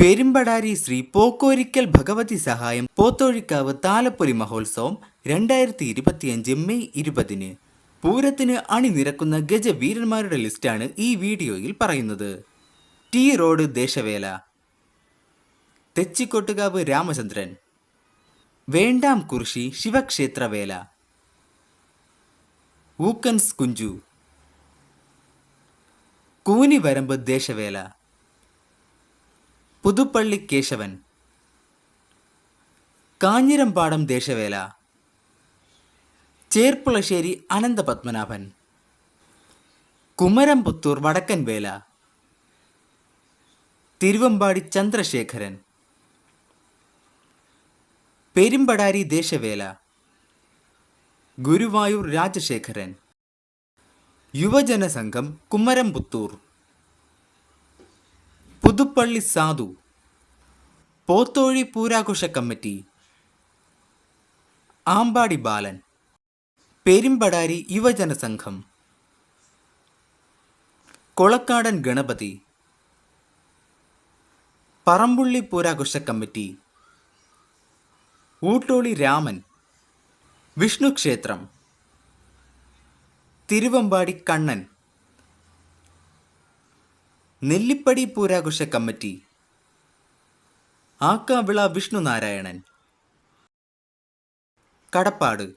പെരുമ്പടാരി ശ്രീ പോക്കോരിക്കൽ ഭഗവതി സഹായം പോത്തോഴിക്കാവ് താലപ്പൊലി മഹോത്സവം രണ്ടായിരത്തി ഇരുപത്തിയഞ്ച് മെയ് ഇരുപതിന്. പൂരത്തിന് അണിനിരക്കുന്ന ഗജവീരന്മാരുടെ ലിസ്റ്റാണ് ഈ വീഡിയോയിൽ പറയുന്നത്. ടി റോഡ് ദേശവേല. തെച്ചിക്കൊട്ടുകാവ് രാമചന്ദ്രൻ. വേണ്ടാം കുറിശി ശിവക്ഷേത്രവേല. ഊക്കൻസ് കുഞ്ചു. കൂനിവരമ്പ് ദേശവേല. പുതുപ്പള്ളി കേശവൻ. കാഞ്ഞിരമ്പാടം ദേശവേല. ചേർപ്പുളശ്ശേരി അനന്തപത്മനാഭൻ. കുമരംപുത്തൂർ വടക്കൻ വേല തിരുവമ്പാടി ചന്ദ്രശേഖരൻ. പെരുമ്പടാരി ദേശവേല. ഗുരുവായൂർ രാജശേഖരൻ. യുവജനസംഘം കുമരംപുത്തൂർ. പുതുപ്പള്ളി സാധു പോത്തോഴി പൂരാഘോഷ കമ്മിറ്റി ആമ്പാടി ബാലൻ പെരുമ്പടാരി യുവജന സംഘം കൊളക്കാടൻ ഗണപതി പറമ്പുള്ളി പൂരാഘോഷ കമ്മിറ്റി ഊട്ടോളി രാമൻ വിഷ്ണുക്ഷേത്രം തിരുവമ്പാടി കണ്ണൻ നെല്ലിപ്പടി പൂരാഘോഷ കമ്മിറ്റി. ആക്കാവിള വിഷ്ണുനാരായണൻ കടപ്പാട്.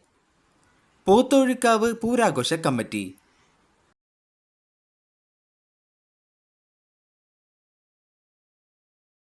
പോത്തൊഴുക്കാവ് പൂരാഘോഷ കമ്മിറ്റി.